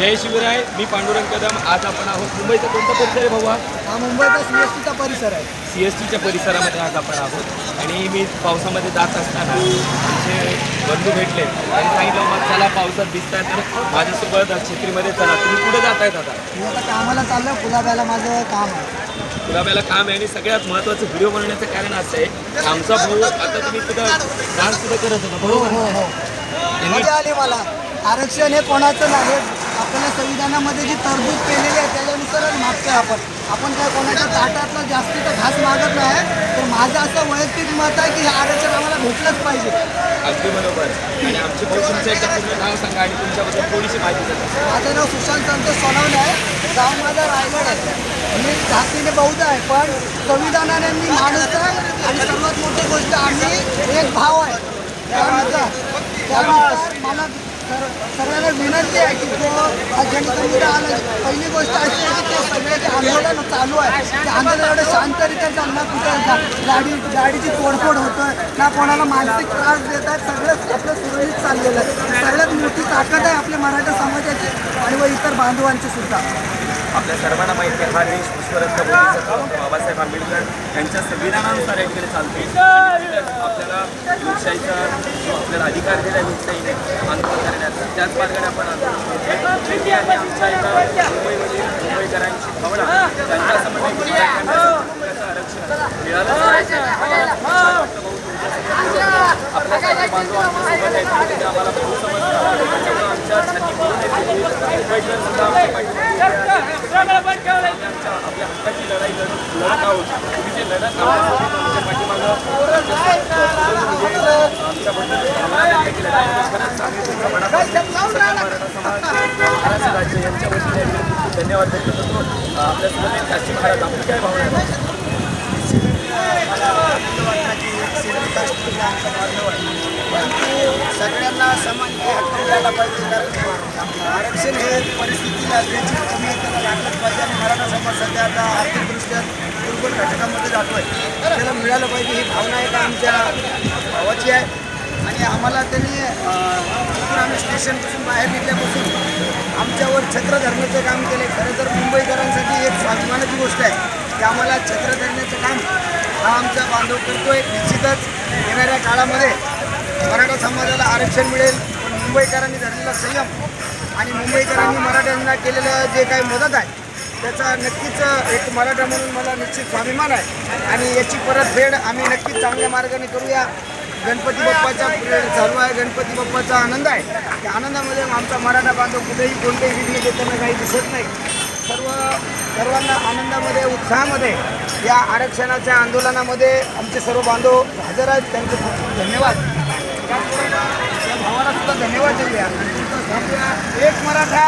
जय शिवराय मी पांडुरंग कदम. आज आपण आहोत मुंबईचा कोणता परिसर आहे भाऊ हा हा मुंबईचा सीएसटीचा परिसर आहे. सी एस टीच्या परिसरामध्ये आज आपण आहोत. आणि मी पावसामध्ये जात असताना आमचे बंधू भेटले. त्यांनी सांगितलं मग चला पावसात दिसताय तर माझ्यासोबत छत्रीमध्ये चला. तुम्ही कुठे जातायत आता. मी आता कामाला चाललो कुलाब्याला माझं काम आहे. गुलाबाला काम आहे आणि सगळ्यात महत्त्वाचं व्हिडिओ बनवण्याचं कारण असं आहे आमचा भाऊ आता तुम्ही तिथं डान्स सुद्धा करत होता हो बरोबर हो. हो मजा आली मला. आरक्षण हे कोणाचं नाही. आपल्या संविधानामध्ये जी तरतूद केलेली आहे त्याच्यानुसारच मागतोय आपण. आपण काय कोणाच्या ताटातलं जास्तीचा घास मागत नाही तर माझं असं वैयक्तिक मत आहे की हे आरक्षण आम्हाला भेटलंच पाहिजे. अगदी बरोबर. आणि आमचे तुमचं एकदा पूर्ण नाव सांगा आणि तुमच्याबद्दल थोडीशी माहिती सांगा माझं नाव सुशांत संतोष सोनवणे आहे. गाव माझा रायगड आहे. मी जातीने बौद्ध आहे पण संविधानाने मी माणूस आहे आणि सर्वात मोठी गोष्ट आम्ही एक भाव आहे. त्यानुसार मला सर- सर्वांना विनंती आहे की जो हा जनसंविधान आलं पहिली गोष्ट अशी आहे की ते सगळे जे आंदोलन चालू आहे. ते आंदोलन एवढं शांतरित्या चालणार ना कुठं गाडी गाडीची तोडफोड होतं ना कोणाला मानसिक त्रास देत आहेत सगळंच आपलं सुरळीत चाललेलं आहे. सगळ्यात मोठी ताकद आहे आपल्या मराठा समाजाची आणि व इतर बांधवांची सुद्धा. आपल्या सर्वांना माहिती आहे हा देश विश्वरत्न बाबासाहेब आंबेडकर यांच्या संविधानानुसार या ठिकाणी चालते आपल्याला लोकशाहीचा जो आपल्याला अधिकार दिला लोकशाहीने त्याच मार्गाने आपण आंदोलन करतो. आणि आमच्या इथं मुंबईमध्ये मुंबईकरांची भावना त्यांचं असं म्हणणं आहे की मराठ्यांना हक्काचं आरक्षण मिळालं पाहिजे. आम्हाला खूप छान वाटतं भाऊ तुमच्यासोबत आपल्यासारखे बांधव आमच्यासोबत आहेत आणि तुम्ही आम्हाला भाऊ समजता त्याच्यामुळे आमच्या छाती भरून येते मुंबईकर सुद्धा आमच्या आमच्या आपल्या हक्काची लढाई लढत आहोत. तुम्ही जे लढत आहात तुमच्या पाठीमागं आमच्याबद्दल भावना व्यक्त केल्या आहेत. खरंच आम्ही तुमचा मनापासून सकल मराठा समाज महाराष्ट्र राज्य यांच्या वतीने खूप धन्यवाद व्यक्त करतो. आपल्यासोबत काशी महाराज आपली काय भावना आहे? सगळ्यांना समान हक्क मिळाला पाहिजे कारण आरक्षण हे परिस्थिती असल्याची कमी आहे त्याला लागलंच पाहिजे. आणि मराठा समाज सध्या आता आर्थिकदृष्ट्या दुर्बल घटकामध्ये जातो आहे त्याला मिळालं पाहिजे ही भावना एक आमच्या भावाची आहे. आणि आम्हाला त्यांनी आम्ही स्टेशनपासून बाहेर निघल्यापासून आमच्यावर छत्र धरण्याचं काम केलं खरं तर मुंबईकरांसाठी एक स्वाभिमानाची गोष्ट आहे की आम्हाला छत्र धरण्याचं काम हा आमचा बांधव करतोय. निश्चितच येणाऱ्या काळामध्ये मराठा समाजाला आरक्षण मिळेल. पण मुंबईकरांनी धरलेला संयम आणि मुंबईकरांनी मराठ्यांना केलेलं जे काही मदत आहे त्याचा नक्कीच एक मराठा म्हणून मला निश्चित स्वाभिमान आहे. आणि याची परतफेड आम्ही नक्कीच चांगल्या मार्गाने करूया. गणपती बाप्पाचा पिरियड चालू आहे गणपती बाप्पाचा आनंद आहे. त्या आनंदामध्ये आमचा मराठा बांधव कुठेही कोणतेही विघ्न देताना काही दिसत नाही. सर्व सर्वांना आनंदामध्ये उत्साहामध्ये या आरक्षणाच्या आंदोलनामध्ये आमचे सर्व बांधव हजर आहेत. त्यांचे खूप धन्यवाद. त्या भावाला सुद्धा धन्यवाद देऊया. एक मराठा